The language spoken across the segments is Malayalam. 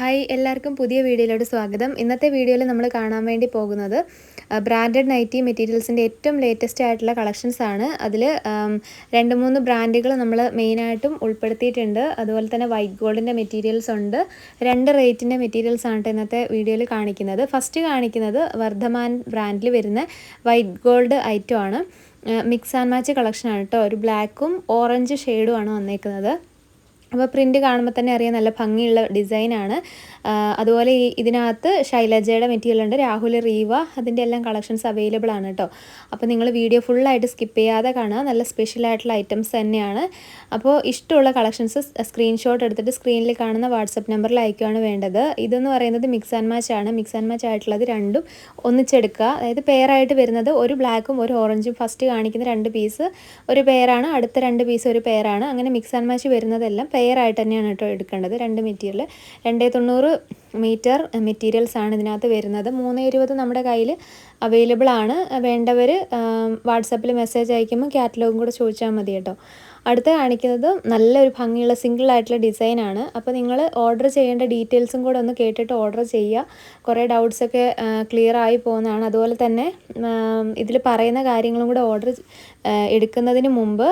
ഹായ് എല്ലാവർക്കും പുതിയ വീഡിയോയിലോട്ട് സ്വാഗതം. ഇന്നത്തെ വീഡിയോയിൽ നമ്മൾ കാണാൻ വേണ്ടി പോകുന്നത് ബ്രാൻഡഡ് നൈറ്റി മെറ്റീരിയൽസിന്റെ ഏറ്റവും ലേറ്റസ്റ്റ് ആയിട്ടുള്ള കളക്ഷൻസ് ആണ്. അതിൽ രണ്ട് മൂന്ന് ബ്രാൻഡുകൾ നമ്മൾ മെയിനായിട്ടും ഉൾപ്പെടുത്തിയിട്ടുണ്ട്. അതുപോലെ തന്നെ വൈറ്റ് ഗോൾഡിന്റെ മെറ്റീരിയൽസ് ഉണ്ട്. രണ്ട് റേറ്റിന്റെ മെറ്റീരിയൽസ് ആണ് ഇന്നത്തെ വീഡിയോയിൽ കാണിക്കുന്നത്. ഫസ്റ്റ് കാണിക്കുന്നത് വർദ്ധമാൻ ബ്രാൻഡിൽ വരുന്ന വൈറ്റ് ഗോൾഡ് ഐറ്റം ആണ്. മിക്സ് ആൻഡ് മാച്ച് കളക്ഷനാണ് കേട്ടോ ഒരു ബ്ലാക്കും ഓറഞ്ച് ഷെയ്ഡും ആണ് വന്നേക്കുന്നത്. അപ്പോൾ പ്രിന്റ് കാണുമ്പോൾ തന്നെ അറിയാം നല്ല ഭംഗിയുള്ള ഡിസൈനാണ്. അതുപോലെ ഈ ഇതിനകത്ത് ശൈലജയുടെ മെറ്റീരിയൽ ഉണ്ട്. രാഹുൽ റീവ അതിന്റെ എല്ലാം കളക്ഷൻസ് അവൈലബിൾ ആണ് കേട്ടോ. അപ്പോൾ നിങ്ങൾ വീഡിയോ ഫുള്ളായിട്ട് സ്കിപ്പ് ചെയ്യാതെ കാണുക. നല്ല സ്പെഷ്യൽ ആയിട്ടുള്ള ഐറ്റംസ് തന്നെയാണ്. അപ്പോൾ ഇഷ്ടമുള്ള കളക്ഷൻസ് സ്ക്രീൻഷോട്ട് എടുത്തിട്ട് സ്ക്രീനിൽ കാണുന്ന വാട്സപ്പ് നമ്പറിൽ അയക്കുകയാണ് വേണ്ടത്. ഇതെന്ന് പറയുന്നത് മിക്സ് ആൻഡ് മാച്ച് ആണ്. മിക്സ് ആൻഡ് മാച്ച് ആയിട്ടുള്ളത് രണ്ടും ഒന്നിച്ചെടുക്കുക. അതായത് പെയറായിട്ട് വരുന്നത് ഒരു ബ്ലാക്കും ഒരു ഓറഞ്ചും ഫസ്റ്റ് കാണിക്കുന്ന രണ്ട് പീസ് ഒരു പെയറാണ് അടുത്ത രണ്ട് പീസ് ഒരു പെയറാണ് അങ്ങനെ മിക്സ് ആൻഡ് മാച്ച് വരുന്നതെല്ലാം പെയർ ആയിട്ട് തന്നെയാണ് കേട്ടോ എടുക്കേണ്ടത്. രണ്ട് മെറ്റീരിയൽ രണ്ടേ തൊണ്ണൂറ് മീറ്റർ മെറ്റീരിയൽസ് ആണ് ഇതിനകത്ത് വരുന്നത്. മൂന്ന് ഇരുപത് നമ്മുടെ കയ്യിൽ അവൈലബിൾ ആണ്. വേണ്ടവർ വാട്സപ്പിൽ മെസ്സേജ് അയക്കുമ്പോൾ കാറ്റലോഗും കൂടെ ചോദിച്ചാൽ മതി കേട്ടോ. അടുത്ത കാണിക്കുന്നത് നല്ലൊരു ഭംഗിയുള്ള സിംഗിൾ ആയിട്ടുള്ള ഡിസൈനാണ് അപ്പോൾ നിങ്ങൾ ഓർഡർ ചെയ്യേണ്ട ഡീറ്റെയിൽസും കൂടെ ഒന്ന് കേട്ടിട്ട് ഓർഡർ ചെയ്യുക. കുറേ ഡൗട്ട്സൊക്കെ ക്ലിയർ ആയി പോകുന്നതാണ്. അതുപോലെ തന്നെ ഇതിൽ പറയുന്ന കാര്യങ്ങളും കൂടെ ഓർഡർ എടുക്കുന്നതിന് മുമ്പ്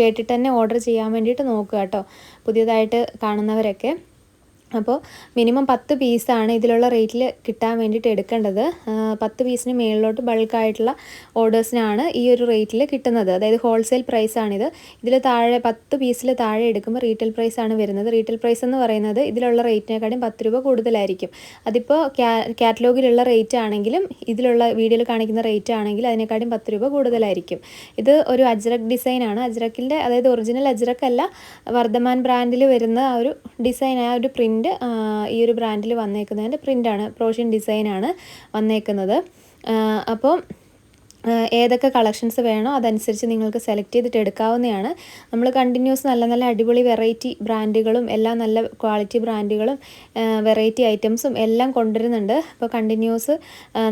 കേട്ടിട്ട് തന്നെ ഓർഡർ ചെയ്യാൻ വേണ്ടിയിട്ട് നോക്കുക കേട്ടോ. പുതിയതായിട്ട് കാണുന്നവരൊക്കെ. അപ്പോൾ മിനിമം പത്ത് പീസാണ് ഇതിലുള്ള റേറ്റിൽ കിട്ടാൻ വേണ്ടിയിട്ട് എടുക്കേണ്ടത്. പത്ത് പീസിന് മേളിലോട്ട് ബൾക്കായിട്ടുള്ള ഓർഡേഴ്സിനാണ് ഈ ഒരു റേറ്റിൽ കിട്ടുന്നത്. അതായത് ഹോൾസെയിൽ പ്രൈസാണിത്. ഇതിൽ താഴെ പത്ത് പീസിൽ താഴെ എടുക്കുമ്പോൾ റീറ്റെയിൽ പ്രൈസാണ് വരുന്നത്. റീറ്റെയിൽ പ്രൈസ് എന്ന് പറയുന്നത് ഇതിലുള്ള റേറ്റിനെക്കാളും പത്ത് രൂപ കൂടുതലായിരിക്കും. അതിപ്പോൾ കാറ്റലോഗിലുള്ള റേറ്റ് ആണെങ്കിലും ഇതിലുള്ള വീഡിയോയിൽ കാണിക്കുന്ന റേറ്റ് ആണെങ്കിൽ അതിനെക്കാളും പത്ത് രൂപ കൂടുതലായിരിക്കും. ഇത് ഒരു അജ്രക് ഡിസൈനാണ്. അജ്രക്കിന്റെ അതായത് ഒറിജിനൽ അജ്രക്കല്ല വർദ്ധമാൻ ബ്രാൻഡിൽ വരുന്ന ആ ഒരു ഡിസൈൻ ആ ഒരു പ്രിന്റ് ഈ ഒരു ബ്രാൻഡിൽ വന്നേക്കുന്നതിന്റെ പ്രിന്റാണ് പ്രോഷ്യൻ ഡിസൈനാണ് വന്നേക്കുന്നത്. അപ്പോൾ ഏതൊക്കെ കളക്ഷൻസ് വേണോ അതനുസരിച്ച് നിങ്ങൾക്ക് സെലക്ട് ചെയ്തിട്ട് എടുക്കാവുന്നതാണ്. നമ്മൾ കണ്ടിന്യൂസ് നല്ല നല്ല അടിപൊളി വെറൈറ്റി ബ്രാൻഡുകളും എല്ലാം നല്ല ക്വാളിറ്റി ബ്രാൻഡുകളും വെറൈറ്റി ഐറ്റംസും എല്ലാം കൊണ്ടുവരുന്നുണ്ട്. അപ്പോൾ കണ്ടിന്യൂസ്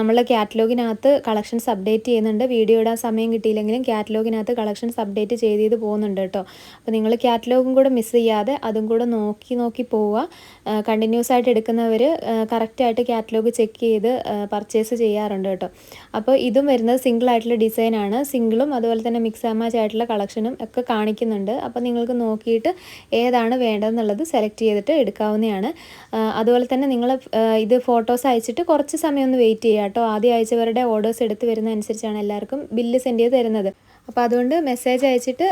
നമ്മളെ കാറ്റലോഗിനകത്ത് കളക്ഷൻസ് അപ്ഡേറ്റ് ചെയ്യുന്നുണ്ട്. വീഡിയോ ഇടാൻ സമയം കിട്ടിയില്ലെങ്കിലും കാറ്റലോഗിനകത്ത് കളക്ഷൻസ് അപ്ഡേറ്റ് ചെയ്ത് ചെയ്ത് പോകുന്നുണ്ട് കേട്ടോ. അപ്പോൾ നിങ്ങൾ കാറ്റലോഗും കൂടെ മിസ് ചെയ്യാതെ അതും കൂടെ നോക്കി നോക്കി പോവുക. കണ്ടിന്യൂസ് ആയിട്ട് എടുക്കുന്നവർ കറക്റ്റായിട്ട് കാറ്റലോഗ് ചെക്ക് ചെയ്ത് പർച്ചേസ് ചെയ്യാറുണ്ട് കേട്ടോ. അപ്പോൾ ഇതും വരുന്നത് സിംഗിൾ ആയിട്ടുള്ള ഡിസൈനാണ്. സിംഗിളും അതുപോലെ തന്നെ മിക്സ് ആൻഡ് മാച്ച് ആയിട്ടുള്ള കളക്ഷനും ഒക്കെ കാണിക്കുന്നുണ്ട്. അപ്പോൾ നിങ്ങൾക്ക് നോക്കിയിട്ട് ഏതാണ് വേണ്ടതെന്നുള്ളത് സെലക്ട് ചെയ്തിട്ട് എടുക്കാവുന്നതാണ്. അതുപോലെ തന്നെ നിങ്ങൾ ഇത് ഫോട്ടോസ് അയച്ചിട്ട് കുറച്ച് സമയം ഒന്ന് വെയിറ്റ് ചെയ്യുക കേട്ടോ. ആദ്യം അയച്ചവരുടെ ഓർഡേഴ്സ് എടുത്ത് വരുന്ന അനുസരിച്ചാണ് എല്ലാവർക്കും ബില്ല് സെൻഡ് ചെയ്ത് തരുന്നത്. അപ്പോൾ അതുകൊണ്ട് മെസ്സേജ് അയച്ചിട്ട്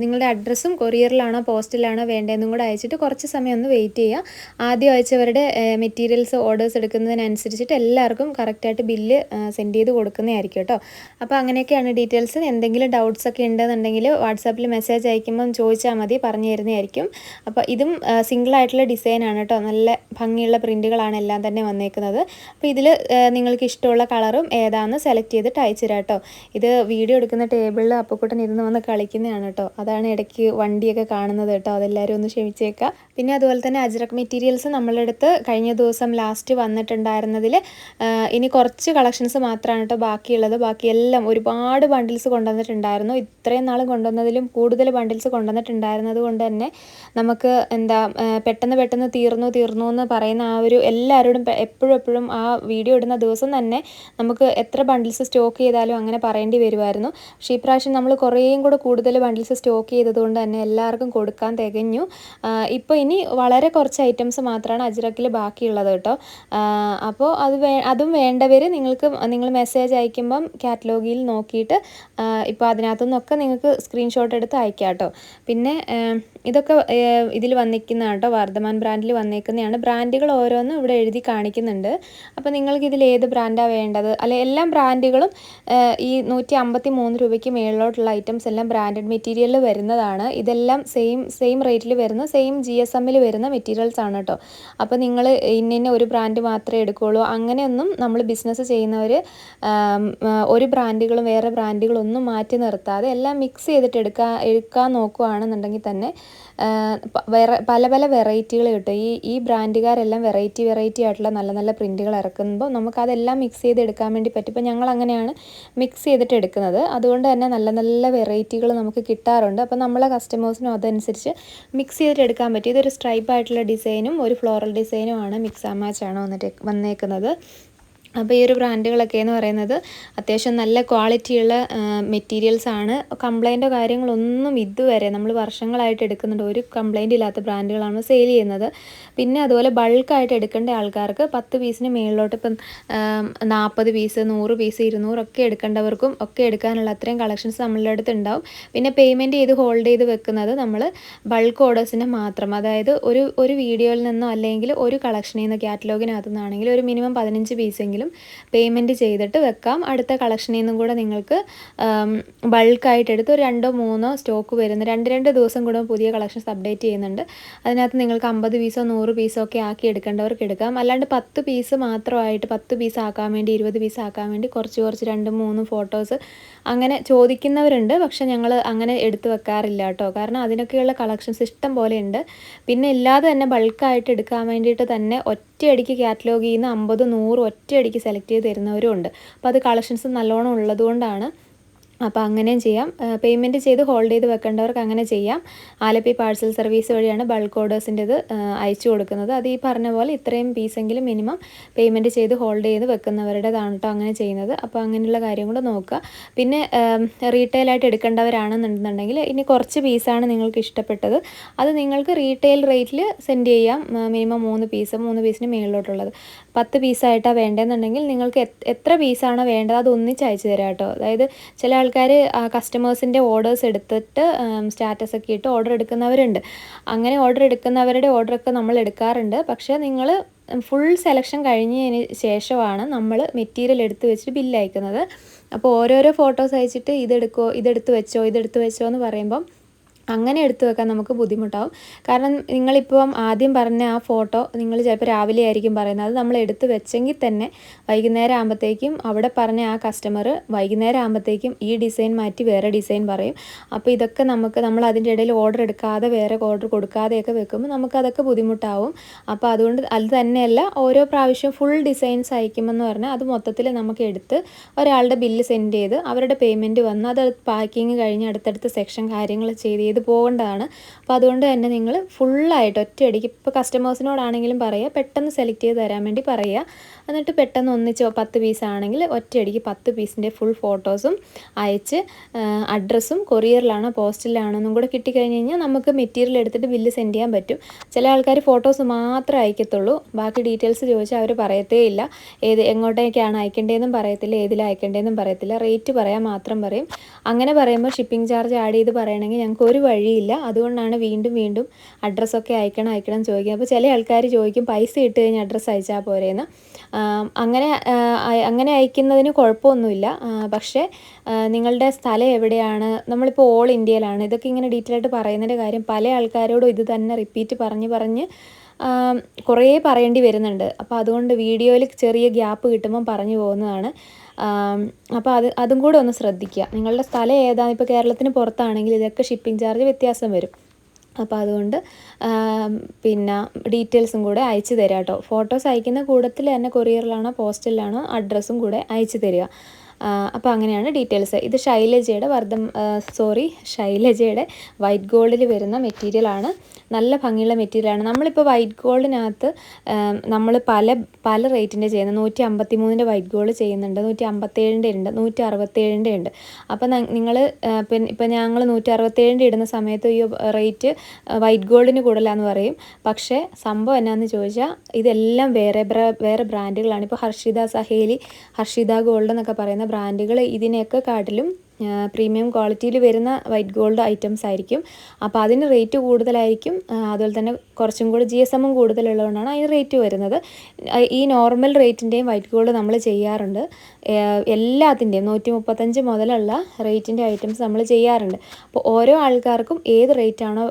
നിങ്ങളുടെ അഡ്രസ്സും കൊറിയറിലാണോ പോസ്റ്റിലാണോ വേണ്ടതെന്നും കൂടെ അയച്ചിട്ട് കുറച്ച് സമയം ഒന്ന് വെയിറ്റ് ചെയ്യുക. ആദ്യം അയച്ചവരുടെ മെറ്റീരിയൽസ് ഓർഡേഴ്സ് എടുക്കുന്നതിനനുസരിച്ചിട്ട് എല്ലാവർക്കും കറക്റ്റായിട്ട് ബില്ല് സെൻഡ് ചെയ്ത് കൊടുക്കുന്നതായിരിക്കും കേട്ടോ. അപ്പോൾ അങ്ങനെയൊക്കെയാണ് ഡീറ്റെയിൽസ് എന്തെങ്കിലും ഡൗട്ട്സ് ഒക്കെ ഉണ്ടെന്നുണ്ടെങ്കിൽ വാട്സാപ്പിൽ മെസ്സേജ് അയക്കുമ്പം ചോദിച്ചാൽ മതി പറഞ്ഞു തരുന്നതായിരിക്കും. അപ്പോൾ ഇതും സിംഗിൾ ആയിട്ടുള്ള ഡിസൈനാണ് കേട്ടോ. നല്ല ഭംഗിയുള്ള പ്രിന്റുകളാണ് എല്ലാം തന്നെ വന്നേക്കുന്നത്. അപ്പോൾ ഇതിൽ നിങ്ങൾക്ക് ഇഷ്ടമുള്ള കളറും ഏതാണെന്ന് സെലക്ട് ചെയ്തിട്ട് അയച്ചു തരാം കേട്ടോ. ഇത് വീഡിയോ എടുക്കുന്ന ടേബിളിൽ അപ്പക്കുട്ടൻ ഇരുന്ന് വന്ന് കളിക്കുന്നതാണ് കേട്ടോ. അതാണ് ഇടയ്ക്ക് വണ്ടിയൊക്കെ കാണുന്നത് കേട്ടോ. അതെല്ലാവരും ഒന്ന് ക്ഷമിച്ചേക്കാം. പിന്നെ അതുപോലെ തന്നെ അജ്രക് മെറ്റീരിയൽസ് നമ്മളുടെ അടുത്ത് കഴിഞ്ഞ ദിവസം ലാസ്റ്റ് വന്നിട്ടുണ്ടായിരുന്നതിൽ ഇനി കുറച്ച് കളക്ഷൻസ് മാത്രമാണ് കേട്ടോ ബാക്കിയുള്ളത്. ബാക്കിയെല്ലാം ഒരുപാട് ബണ്ടിൽസ് കൊണ്ടുവന്നിട്ടുണ്ടായിരുന്നു. ഇത്രയും നാളും കൊണ്ടുവന്നതിലും കൂടുതൽ ബണ്ടിൽസ് കൊണ്ടുവന്നിട്ടുണ്ടായിരുന്നത് കൊണ്ട് തന്നെ നമുക്ക് എന്താ പെട്ടെന്ന് പെട്ടെന്ന് തീർന്നു തീർന്നു എന്ന് പറയുന്ന ആ ഒരു എല്ലാവരോടും എപ്പോഴും എപ്പോഴും ആ വീഡിയോ ഇടുന്ന ദിവസം തന്നെ നമുക്ക് എത്ര ബണ്ടിൽസ് സ്റ്റോക്ക് ചെയ്താലും അങ്ങനെ പറയേണ്ടി വരുമായിരുന്നു. പക്ഷേ ഈ പ്രാവശ്യം നമ്മൾ കുറേയും കൂടെ കൂടുതൽ ബണ്ടിൽസ് സ്റ്റോക്ക് ചെയ്തതുകൊണ്ട് തന്നെ എല്ലാവർക്കും കൊടുക്കാൻ തികഞ്ഞു. ഇപ്പോൾ ഇനി വളരെ കുറച്ച് ഐറ്റംസ് മാത്രമാണ് അജ്രക്കിൽ ബാക്കിയുള്ളത് കേട്ടോ. അപ്പോൾ അത് വേ അതും വേണ്ടവർ നിങ്ങൾക്ക് നിങ്ങൾ മെസ്സേജ് അയക്കുമ്പം കാറ്റലോഗിൽ നോക്കിയിട്ട് ഇപ്പോൾ അതിനകത്തു നിന്നൊക്കെ നിങ്ങൾക്ക് സ്ക്രീൻഷോട്ട് എടുത്ത് അയക്കാം കേട്ടോ. പിന്നെ ഇതൊക്കെ ഇതിൽ വന്നിരിക്കുന്ന കേട്ടോ വർദ്ധമാൻ ബ്രാൻഡിൽ വന്നേക്കുന്നതാണ് ബ്രാൻഡുകൾ ഓരോന്നും ഇവിടെ എഴുതി കാണിക്കുന്നുണ്ട്. അപ്പോൾ നിങ്ങൾക്ക് ഇതിൽ ഏത് ബ്രാൻഡാണ് വേണ്ടത്? അല്ലെ എല്ലാ ബ്രാൻഡുകളും ഈ നൂറ്റി അമ്പത്തി മൂന്ന് രൂപയ്ക്ക് മേളിലോട്ടുള്ള ഐറ്റംസ് എല്ലാം ബ്രാൻഡഡ് മെറ്റീരിയലിൽ വരുന്നതാണ്. ഇതെല്ലാം സെയിം സെയിം റേറ്റിൽ വരുന്ന സെയിം ജി എസ് എമ്മിൽ വരുന്ന മെറ്റീരിയൽസ് ആണ് കേട്ടോ അപ്പോൾ നിങ്ങൾ ഇന്ന ഒരു ബ്രാൻഡ് മാത്രമേ എടുക്കുകയുള്ളൂ അങ്ങനെയൊന്നും നമ്മൾ ബിസിനസ് ചെയ്യുന്നവർ ഒരു ബ്രാൻഡുകളും വേറെ ബ്രാൻഡുകളൊന്നും മാറ്റി നിർത്താതെ എല്ലാം മിക്സ് ചെയ്തിട്ട് എടുക്കാൻ എടുക്കാൻ നോക്കുകയാണെന്നുണ്ടെങ്കിൽ തന്നെ വേറെ പല പല വെറൈറ്റികൾ കിട്ടും. ഈ ഈ ബ്രാൻഡുകാരെല്ലാം വെറൈറ്റി വെറൈറ്റി ആയിട്ടുള്ള നല്ല നല്ല പ്രിന്റുകൾ ഇറക്കുമ്പോൾ നമുക്കതെല്ലാം മിക്സ് ചെയ്ത് എടുക്കാൻ വേണ്ടി പറ്റും. ഇപ്പോൾ ഞങ്ങൾ അങ്ങനെയാണ് മിക്സ് ചെയ്തിട്ട് എടുക്കുന്നത്. അതുകൊണ്ട് തന്നെ നല്ല നല്ല നല്ല വെറൈറ്റികൾ നമുക്ക് കിട്ടാറുണ്ട്. അപ്പോൾ നമ്മളെ കസ്റ്റമേഴ്സിനും അതനുസരിച്ച് മിക്സ് ചെയ്തിട്ടെടുക്കാൻ പറ്റും. ഇതൊരു സ്ട്രൈപ്പ് ആയിട്ടുള്ള ഡിസൈനും ഒരു ഫ്ലോറൽ ഡിസൈനും ആണ് മിക്സ് ആ മാച്ചാണ് വന്നിട്ട് വന്നേക്കുന്നത്. അപ്പോൾ ഈ ഒരു ബ്രാൻഡുകളൊക്കെ എന്ന് പറയുന്നത് അത്യാവശ്യം നല്ല ക്വാളിറ്റിയുള്ള മെറ്റീരിയൽസ് ആണ്. കംപ്ലൈന്റോ കാര്യങ്ങളൊന്നും ഇതുവരെ നമ്മൾ വർഷങ്ങളായിട്ട് എടുക്കുന്നുണ്ട്. ഒരു കംപ്ലൈന്റ് ഇല്ലാത്ത ബ്രാൻഡുകളാണ് സെയിൽ ചെയ്യുന്നത്. പിന്നെ അതുപോലെ ബൾക്കായിട്ട് എടുക്കേണ്ട ആൾക്കാർക്ക് പത്ത് പീസിന് മേളിലോട്ട് ഇപ്പം നാൽപ്പത് പീസ് നൂറ് പീസ് ഇരുന്നൂറൊക്കെ എടുക്കേണ്ടവർക്കും ഒക്കെ എടുക്കാനുള്ള അത്രയും കളക്ഷൻസ് നമ്മളുടെ അടുത്ത് ഉണ്ടാവും. പിന്നെ പേയ്മെന്റ് ചെയ്ത് ഹോൾഡ് ചെയ്ത് വെക്കുന്നത് നമ്മൾ ബൾക്ക് ഓർഡേഴ്സിന് മാത്രം. അതായത് ഒരു ഒരു വീഡിയോയിൽ നിന്നോ അല്ലെങ്കിൽ ഒരു കളക്ഷനിൽ നിന്ന് കാറ്റലോഗിനകത്തു നിന്നാണെങ്കിൽ ഒരു മിനിമം പതിനഞ്ച് പീസെങ്കിലും എന്തെങ്കിലും പേയ്മെന്റ് ചെയ്തിട്ട് വെക്കാം. അടുത്ത കളക്ഷനിൽ നിന്നും കൂടെ നിങ്ങൾക്ക് ബൾക്കായിട്ട് എടുത്ത് ഒരു രണ്ടോ മൂന്നോ സ്റ്റോക്ക് വരുന്ന. രണ്ട് രണ്ട് ദിവസം കൂടെ പുതിയ കളക്ഷൻസ് അപ്ഡേറ്റ് ചെയ്യുന്നുണ്ട്. അതിനകത്ത് നിങ്ങൾക്ക് അമ്പത് പീസോ നൂറ് പീസോ ഒക്കെ ആക്കി എടുക്കേണ്ടവർക്ക് എടുക്കാം. അല്ലാണ്ട് പത്ത് പീസ് മാത്രമായിട്ട് പത്ത് പീസ് ആക്കാൻ വേണ്ടി ഇരുപത് പീസ് ആക്കാൻ വേണ്ടി കുറച്ച് കുറച്ച് രണ്ടും മൂന്ന് ഫോട്ടോസ് അങ്ങനെ ചോദിക്കുന്നവരുണ്ട്. പക്ഷേ ഞങ്ങൾ അങ്ങനെ എടുത്തു വെക്കാറില്ല കേട്ടോ. കാരണം അതിനൊക്കെയുള്ള കളക്ഷൻസ് ഇഷ്ടം പോലെ ഉണ്ട്. പിന്നെ ഇല്ലാതെ തന്നെ ബൾക്കായിട്ട് എടുക്കാൻ വേണ്ടിയിട്ട് തന്നെ ഒറ്റയടിക്ക് കാറ്റലോഗ് ചെയ്യുന്ന അമ്പത് നൂറ് ഒറ്റയടിക്ക് സെലക്ട് ചെയ്ത് തരുന്നവരും ഉണ്ട്. അപ്പോൾ അത് കളക്ഷൻസ് നല്ലോണം ഉള്ളതുകൊണ്ടാണ് അപ്പോൾ അങ്ങനെയും ചെയ്യാം. പേയ്മെന്റ് ചെയ്ത് ഹോൾഡ് ചെയ്ത് വെക്കേണ്ടവർക്ക് അങ്ങനെ ചെയ്യാം. ആലപ്പി പാഴ്സൽ സർവീസ് വഴിയാണ് ബൾക്ക് ഓർഡേഴ്സിന്റെത് അയച്ചു കൊടുക്കുന്നത്. അത് ഈ പറഞ്ഞ പോലെ ഇത്രയും പീസെങ്കിലും മിനിമം പേയ്മെന്റ് ചെയ്ത് ഹോൾഡ് ചെയ്ത് വെക്കുന്നവരുടേതാണ് കേട്ടോ അങ്ങനെ ചെയ്യുന്നത്. അപ്പോൾ അങ്ങനെയുള്ള കാര്യം കൂടെ നോക്കുക. പിന്നെ റീറ്റെയിലായിട്ട് എടുക്കേണ്ടവരാണെന്നുണ്ടെന്നുണ്ടെങ്കിൽ ഇനി കുറച്ച് പീസാണ് നിങ്ങൾക്ക് ഇഷ്ടപ്പെട്ടത്. അത് നിങ്ങൾക്ക് റീറ്റെയിൽ റേറ്റിൽ സെൻഡ് ചെയ്യാം. മിനിമം മൂന്ന് പീസ് മൂന്ന് പീസിന് മേളിലോട്ടുള്ളത്. പത്ത് പീസായിട്ടാണ് വേണ്ടതെന്നുണ്ടെങ്കിൽ നിങ്ങൾക്ക് എത്ര പീസാണോ വേണ്ടത് അത് ഒന്നിച്ച് അയച്ചു തരാം കേട്ടോ അതായത് ചില ആൾക്കാർ കസ്റ്റമേഴ്സിന്റെ ഓർഡേഴ്സ് എടുത്തിട്ട് സ്റ്റാറ്റസ് ഒക്കെ ഇട്ട് ഓർഡർ എടുക്കുന്നവരുണ്ട്. അങ്ങനെ ഓർഡർ എടുക്കുന്നവരുടെ ഓർഡറൊക്കെ നമ്മൾ എടുക്കാറുണ്ട്. പക്ഷേ നിങ്ങൾ ഫുൾ സെലക്ഷൻ കഴിഞ്ഞതിന് ശേഷമാണ് നമ്മൾ മെറ്റീരിയൽ എടുത്ത് വെച്ചിട്ട് ബില്ല് അയക്കുന്നത്. അപ്പോൾ ഓരോരോ ഫോട്ടോസ് അയച്ചിട്ട് ഇതെടുക്കോ ഇതെടുത്ത് വെച്ചോ ഇതെടുത്ത് വെച്ചോ എന്ന് പറയുമ്പം അങ്ങനെ എടുത്തു വെക്കാൻ നമുക്ക് ബുദ്ധിമുട്ടാവും. കാരണം നിങ്ങളിപ്പം ആദ്യം പറഞ്ഞ ആ ഫോട്ടോ നിങ്ങൾ ചിലപ്പോൾ രാവിലെ ആയിരിക്കും പറയുന്നത്. അത് നമ്മൾ എടുത്തു വെച്ചെങ്കിൽ തന്നെ വൈകുന്നേരം ആകുമ്പോഴത്തേക്കും അവിടെ പറഞ്ഞ ആ കസ്റ്റമർ വൈകുന്നേരം ആകുമ്പോഴത്തേക്കും ഈ ഡിസൈൻ മാറ്റി വേറെ ഡിസൈൻ പറയും. അപ്പോൾ ഇതൊക്കെ നമുക്ക് നമ്മൾ അതിന്റെ ഇടയിൽ ഓർഡർ എടുക്കാതെ വേറെ ഓർഡർ കൊടുക്കാതെയൊക്കെ വെക്കുമ്പോൾ നമുക്ക് അതൊക്കെ ബുദ്ധിമുട്ടാവും. അപ്പോൾ അതുകൊണ്ട് അത് തന്നെയല്ല ഓരോ പ്രാവശ്യം ഫുൾ ഡിസൈൻസ് അയക്കുമെന്ന് പറഞ്ഞാൽ അത് മൊത്തത്തിൽ നമുക്ക് എടുത്ത് ഒരാളുടെ ബില്ല് സെൻഡ് ചെയ്ത് അവരുടെ പേയ്മെന്റ് വന്ന് അത് പാക്കിങ് കഴിഞ്ഞ് അടുത്തടുത്ത സെക്ഷൻ കാര്യങ്ങൾ ചെയ്ത് ചെയ്ത് പോകേണ്ടതാണ്. അപ്പോൾ അതുകൊണ്ട് തന്നെ നിങ്ങൾ ഫുള്ളായിട്ട് ഒറ്റയടിക്ക് ഇപ്പോൾ കസ്റ്റമേഴ്സിനോടാണെങ്കിലും പറയുക പെട്ടെന്ന് സെലക്ട് ചെയ്ത് തരാൻ വേണ്ടി പറയുക. എന്നിട്ട് പെട്ടെന്ന് ഒന്നിച്ച് പത്ത് പീസാണെങ്കിൽ ഒറ്റയടിക്ക് പത്ത് പീസിന്റെ ഫുൾ ഫോട്ടോസും അയച്ച് അഡ്രസ്സും കൊറിയറിലാണോ പോസ്റ്റിലാണോ എന്നും കൂടെ കിട്ടിക്കഴിഞ്ഞ് കഴിഞ്ഞാൽ നമുക്ക് മെറ്റീരിയൽ എടുത്തിട്ട് ബില്ല് സെൻഡ് ചെയ്യാൻ പറ്റും. ചില ആൾക്കാർ ഫോട്ടോസ് മാത്രമേ അയക്കത്തുള്ളൂ. ബാക്കി ഡീറ്റെയിൽസ് ചോദിച്ചാൽ അവർ പറയത്തേ ഇല്ല. ഏത് എങ്ങോട്ടേക്കാണ് അയക്കേണ്ടതെന്നും പറയത്തില്ല ഏതിലാണ് അയക്കേണ്ടതെന്നും പറയത്തില്ല. റേറ്റ് പറയാൻ മാത്രം പറയും. അങ്ങനെ പറയുമ്പോൾ ഷിപ്പിംഗ് ചാർജ് ആഡ് ചെയ്ത് പറയണമെങ്കിൽ ഞങ്ങൾക്ക് ഒരു വഴിയില്ല. അതുകൊണ്ടാണ് വീണ്ടും വീണ്ടും അഡ്രസ്സൊക്കെ അയക്കണം അയക്കണം ചോദിക്കുന്നത്. അപ്പോൾ ചില ആൾക്കാർ ചോദിക്കും പൈസ ഇട്ട് കഴിഞ്ഞ് അഡ്രസ്സ് അയച്ചാൽ പോരേന്ന്. അങ്ങനെ അങ്ങനെ അയക്കുന്നതിന് കുഴപ്പമൊന്നുമില്ല. പക്ഷേ നിങ്ങളുടെ സ്ഥലം എവിടെയാണ്? നമ്മളിപ്പോൾ ഓൾ ഇന്ത്യയിലാണ് ഇതൊക്കെ ഇങ്ങനെ ഡീറ്റെയിൽ ആയിട്ട് പറയുന്നതിന്റെ കാര്യം പല ആൾക്കാരോടും ഇത് തന്നെ റിപ്പീറ്റ് പറഞ്ഞ് പറഞ്ഞ് കുറേ പറയേണ്ടി വരുന്നുണ്ട്. അപ്പോൾ അതുകൊണ്ട് വീഡിയോയിൽ ചെറിയ ഗ്യാപ്പ് കിട്ടുമ്പം പറഞ്ഞു പോകുന്നതാണ്. അപ്പോൾ അത് അതും കൂടെ ഒന്ന് ശ്രദ്ധിക്കുക. നിങ്ങളുടെ സ്ഥലം ഏതാണ്? ഇപ്പോൾ കേരളത്തിന് പുറത്താണെങ്കിൽ ഇതൊക്കെ ഷിപ്പിംഗ് ചാർജ് വ്യത്യാസം വരും. അപ്പോൾ അതുകൊണ്ട് പിന്നെ ഡീറ്റെയിൽസും കൂടെ അയച്ചു തരാം കേട്ടോ. ഫോട്ടോസ് അയക്കുന്ന കൂട്ടത്തിൽ തന്നെ കൊറിയറിലാണോ പോസ്റ്റലിലാണോ അഡ്രസ്സും കൂടെ അയച്ചു തരിക അപ്പോൾ അങ്ങനെയാണ് ഡീറ്റെയിൽസ്. ഇത് ശൈലജയുടെ വർദ്ധം സോറി ശൈലജയുടെ വൈറ്റ് ഗോൾഡിൽ വരുന്ന മെറ്റീരിയലാണ് നല്ല ഭംഗിയുള്ള മെറ്റീരിയലാണ് നമ്മളിപ്പോൾ വൈറ്റ് ഗോൾഡിനകത്ത് നമ്മൾ പല പല റേറ്റിന്റെ ചെയ്യുന്നത്. നൂറ്റി അമ്പത്തി മൂന്നിന്റെ വൈറ്റ് ഗോൾഡ് ചെയ്യുന്നുണ്ട് നൂറ്റി അമ്പത്തേഴിന്റെ ഉണ്ട്. നൂറ്റി അറുപത്തേഴിന്റെ ഉണ്ട് അപ്പോൾ നിങ്ങൾ പിന്നെ ഇപ്പം ഞങ്ങൾ നൂറ്റി അറുപത്തേഴിന്റെ ഇടുന്ന സമയത്ത് ഈ റേറ്റ് വൈറ്റ് ഗോൾഡിന് കൂടുതലാന്ന് പറയും. പക്ഷേ സംഭവം എന്നാന്ന് ചോദിച്ചാൽ ഇതെല്ലാം വേറെ വേറെ ബ്രാൻഡുകളാണ് ഇപ്പോൾ ഹർഷിത സഹേലി ഹർഷിത ഗോൾഡ് എന്നൊക്കെ പറയുന്ന ബ്രാൻഡുകൾ ഇതിനെയൊക്കെ കാട്ടിലും പ്രീമിയം ക്വാളിറ്റിയിൽ വരുന്ന വൈറ്റ് ഗോൾഡ് ഐറ്റംസ് ആയിരിക്കും. അപ്പോൾ അതിന് റേറ്റ് കൂടുതലായിരിക്കും. അതുപോലെ തന്നെ കുറച്ചും കൂടി ജി എസ് എമ്മും കൂടുതലുള്ളതുകൊണ്ടാണ് അതിന് റേറ്റ് വരുന്നത്. ഈ നോർമൽ റേറ്റിന്റെയും വൈറ്റ് ഗോൾഡ് നമ്മൾ ചെയ്യാറുണ്ട്. എല്ലാത്തിന്റെയും നൂറ്റി മുപ്പത്തഞ്ച് മുതലുള്ള റേറ്റിന്റെ ഐറ്റംസ് നമ്മൾ ചെയ്യാറുണ്ട്. അപ്പോൾ ഓരോ ആൾക്കാർക്കും ഏത് റേറ്റാണോ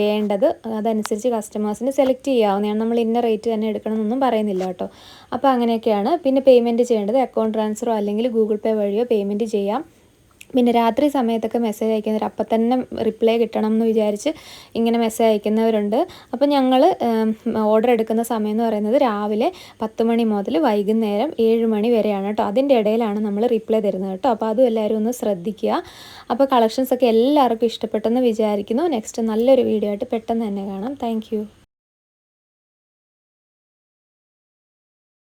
വേണ്ടത് അതനുസരിച്ച് കസ്റ്റമേഴ്സിന് സെലക്ട് ചെയ്യാവുന്നതാണ്. നമ്മൾ ഇന്ന റേറ്റ് തന്നെ എടുക്കണമെന്നൊന്നും പറയുന്നില്ല കേട്ടോ. അപ്പോൾ അങ്ങനെയൊക്കെയാണ്. പിന്നെ പേയ്മെന്റ് ചെയ്യേണ്ടത് അക്കൗണ്ട് ട്രാൻസ്ഫറോ അല്ലെങ്കിൽ ഗൂഗിൾ പേ വഴിയോ പേയ്മെന്റ് ചെയ്യാം. പിന്നെ രാത്രി സമയത്തൊക്കെ മെസ്സേജ് അയക്കുന്നവർ അപ്പം തന്നെ റിപ്ലൈ കിട്ടണം എന്ന് വിചാരിച്ച് ഇങ്ങനെ മെസ്സേജ് അയക്കുന്നവരുണ്ട്. അപ്പം ഞങ്ങൾ ഓർഡർ എടുക്കുന്ന സമയം എന്ന് പറയുന്നത് രാവിലെ പത്ത് മണി മുതൽ വൈകുന്നേരം ഏഴ് മണി വരെയാണ് കേട്ടോ അതിന്റെ ഇടയിലാണ് നമ്മൾ റിപ്ലൈ തരുന്നത് കേട്ടോ അപ്പോൾ അതും എല്ലാവരും ഒന്ന് ശ്രദ്ധിക്കുക. അപ്പോൾ കളക്ഷൻസൊക്കെ എല്ലാവർക്കും ഇഷ്ടപ്പെട്ടെന്ന് വിചാരിക്കുന്നു. നെക്സ്റ്റ് നല്ലൊരു വീഡിയോ ആയിട്ട് പെട്ടെന്ന് തന്നെ കാണാം. താങ്ക്